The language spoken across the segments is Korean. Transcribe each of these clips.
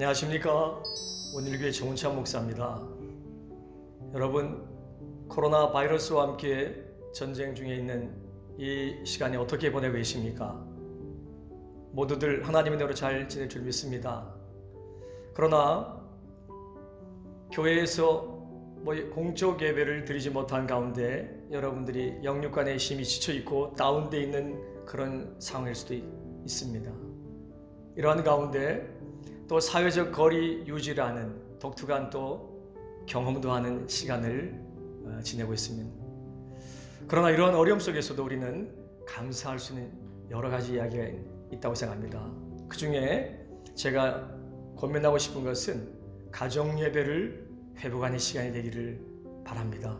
안녕하십니까 원일교회 정운찬 목사입니다. 여러분 코로나 바이러스와 함께 전쟁 중에 있는 이 시간에 어떻게 보내고 계십니까? 모두들 하나님의 은혜로 잘 지낼 줄 믿습니다. 그러나 교회에서 뭐 공적 예배를 드리지 못한 가운데 여러분들이 영육간에 힘이 지쳐 있고 다운돼 있는 그런 상황일 수도 있- 있습니다. 이러한 가운데 또 사회적 거리 유지를 하는 독특한 또 경험도 하는 시간을 어, 지내고 있습니다. 그러나 이러한 어려움 속에서도 우리는 감사할 수 있는 여러 가지 이야기가 있다고 생각합니다. 그 중에 제가 고민하고 싶은 것은 가정 예배를 회복하는 시간이 되기를 바랍니다.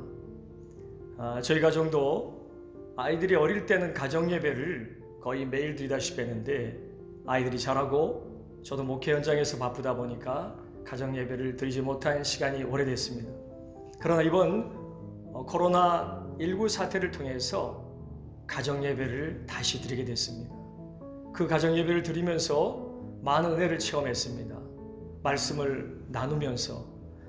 아, 저희 가정도 아이들이 어릴 때는 가정 예배를 거의 매일 드리다시피 했는데 아이들이 자라고 저도 목회 현장에서 바쁘다 보니까 가정 예배를 드리지 못한 시간이 오래됐습니다. 그러나 이번 어, 코로나 19 사태를 통해서 가정 예배를 다시 드리게 됐습니다. 그 가정 예배를 드리면서 많은 은혜를 체험했습니다. 말씀을 나누면서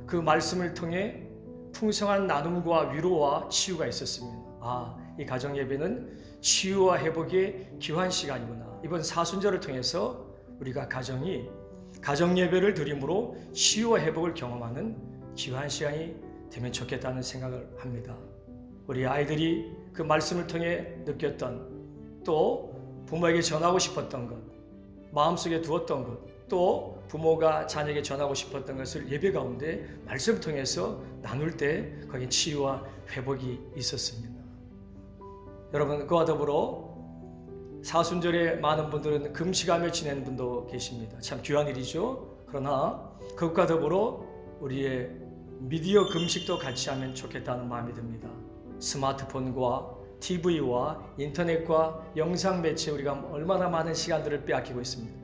그 말씀을 통해 풍성한 나눔과 위로와 치유가 있었습니다. 아, 이 가정 예배는 치유와 회복의 귀한 시간이구나. 이번 사순절을 통해서 우리가 가정이 가정 예배를 드림으로 치유와 회복을 경험하는 귀한 시간이 되면 좋겠다는 생각을 합니다. 우리 아이들이 그 말씀을 통해 느꼈던 또 부모에게 전하고 싶었던 것, 마음속에 두었던 것, 또 부모가 자녀에게 전하고 싶었던 것을 예배 가운데 말씀 통해서 나눌 때 거기 치유와 회복이 있었습니다. 여러분 그와 더불어 사순절에 많은 분들은 금식하며 지내는 분도 계십니다. 참 귀한 일이죠. 그러나 그것과 더불어 우리의 미디어 금식도 같이 하면 좋겠다는 마음이 듭니다. 스마트폰과 TV와 인터넷과 영상 매체 우리가 얼마나 많은 시간들을 빼앗기고 있습니다.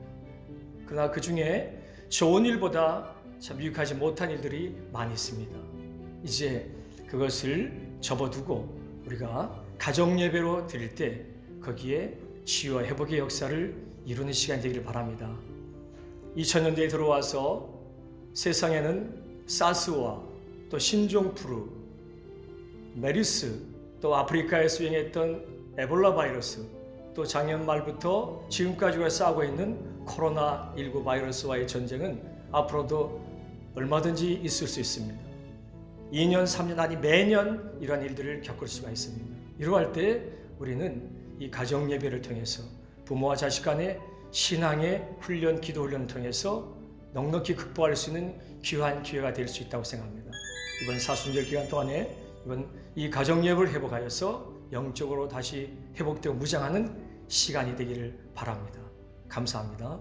그러나 그 중에 좋은 일보다 참 유익하지 못한 일들이 많이 있습니다. 이제 그것을 접어두고 우리가 가정 예배로 드릴 때 거기에 치유와 회복의 역사를 이루는 시간이 되기를 바랍니다. 2000년대에 들어와서 세상에는 사스와 또 신종플루, 메리스, 또 아프리카에서 유행했던 에볼라 바이러스, 또 작년 말부터 지금까지 우리가 싸우고 있는 코로나19 바이러스와의 전쟁은 앞으로도 얼마든지 있을 수 있습니다. 2년, 3년 아니 매년 이러한 일들을 겪을 수가 있습니다. 이러할 때 우리는 이 가정 예배를 통해서 부모와 자식 간의 신앙의 훈련, 기도 훈련을 통해서 넉넉히 극복할 수 있는 귀한 기회가 될 수 있다고 생각합니다. 이번 사순절 기간 동안에 이번 이 가정 예배를 회복하여서 영적으로 다시 회복되고 무장하는 시간이 되기를 바랍니다. 감사합니다.